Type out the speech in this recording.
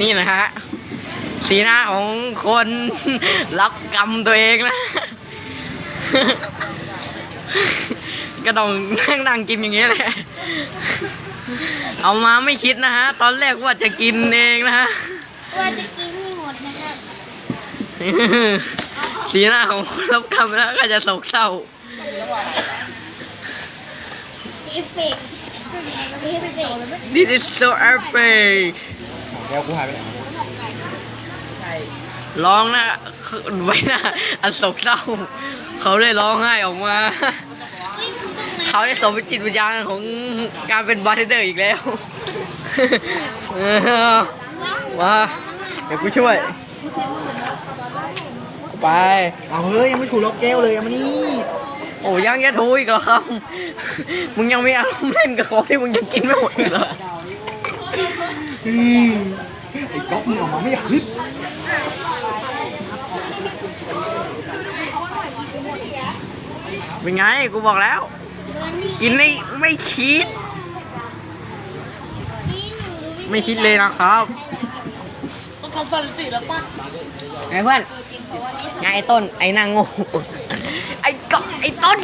นี่นะฮะ สีหน้าของคนรับกรรมตัวเองนะก็ต้องนั่งนั่งกินอย่างเงี้ยแหละ เอามาไม่คิดนะฮะ ตอนแรกว่าจะกินเองนะฮะ ว่าจะกินให้หมดนะครับ สีหน้าของคนรับกรรมแล้วก็จะโศกเศร้าเอฟเฟกต์เอฟเฟกต์ This is so epic แก้วกูหายไปไหนร้องนะไว้นะอันโศกเศร้า เขาเลยร้องไห้ออกมาเฮ้ยกูตรงไหนเขาได้สมเป็นจิตวิญญาณของการเป็นบาร์เทนเดอร์อีกแล้วเออมาเดี๋ยวกูช่วย ไป เอาเฮ้ยยังไม่ถูกล็อกแก้วเลยเอามานี่โอ้ยังจะทูอีกเหรอครับ มึงยังไม่อารมณ์เล่นกับของที่มึงยังกินไม่หมดอีกเหรออืม ไอ้ก๊อกมึงออกมาไม่อยากลิบเป็นไง กูบอกแล้วเบอร์นี่กินไม่ไม่คิดนี่หนูรู้ไม่คิดเลยนะครับต้องทำสถิติแล้วป่ะไงเพื่อนไงไอ้ต้น ไอ้นางโง่ไอ้ก็ไอ้ต้น